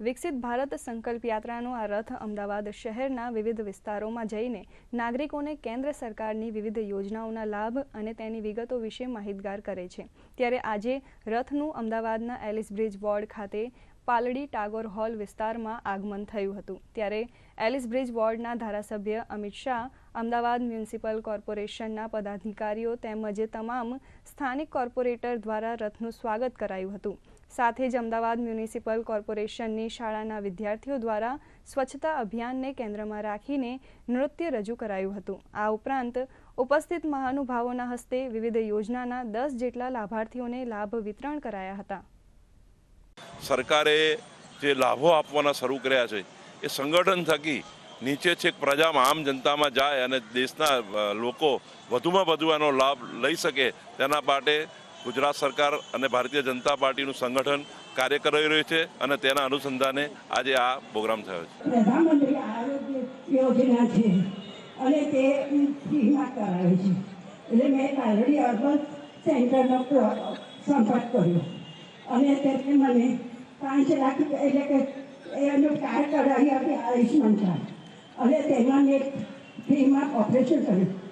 વિકસિત ભારત સંકલ્પ યાત્રાનો આ રથ અમદાવાદ શહેરના વિવિધ વિસ્તારોમાં જઈને નાગરિકોને કેન્દ્ર સરકારની વિવિધ યોજનાઓના લાભ અને તેની વિગતો વિશે માહિતગાર કરે છે. ત્યારે આજે રથનું અમદાવાદના એલિસ બ્રિજ વોર્ડ ખાતે પાલડી ટાગોર હોલ વિસ્તારમાં આગમન થયું હતું. ત્યારે એલિસ બ્રિજ વોર્ડના ધારાસભ્ય અમિત શાહ, અમદાવાદ મ્યુનિસિપલ કોર્પોરેશનના પદાધિકારીઓ તેમજ તમામ સ્થાનિક કોર્પોરેટર દ્વારા રથનું સ્વાગત કરાયું હતું. સાથે જ અમદાવાદ મ્યુનિસિપલ કોર્પોરેશનની શાળાના વિદ્યાર્થીઓ દ્વારા સ્વચ્છતા અભિયાનને કેન્દ્રમાં રાખીને નૃત્ય રજૂ કરાયું હતું. આ ઉપરાંત ઉપસ્થિત મહાનુભાવોના હસ્તે વિવિધ યોજનાના દસ જેટલા લાભાર્થીઓને લાભ વિતરણ કરાયા હતા. સરકારે જે લાભો આપવાના શરૂ કર્યા છે, એ સંગઠન થકી નીચે છેક પ્રજામાં આમ જનતામાં જાય અને દેશના લોકો વધુમાં વધુ એનો લાભ લઈ શકે તેના માટે ગુજરાત સરકાર અને ભારતીય જનતા પાર્ટીનું સંગઠન કાર્ય કરી રહ્યું છે અને તેના અનુસંધાને આજે આ પ્રોગ્રામ થયો છે. સંપર્ક કર્યો. અને તેમને મને પાંચ લાખ એટલે કે એનું કાર્ડ કઢાવી આપી આયુષ્યમાન કાર્ડ. અને તેમાં મેં ફ્રીમાં ઓપરેશન કર્યું.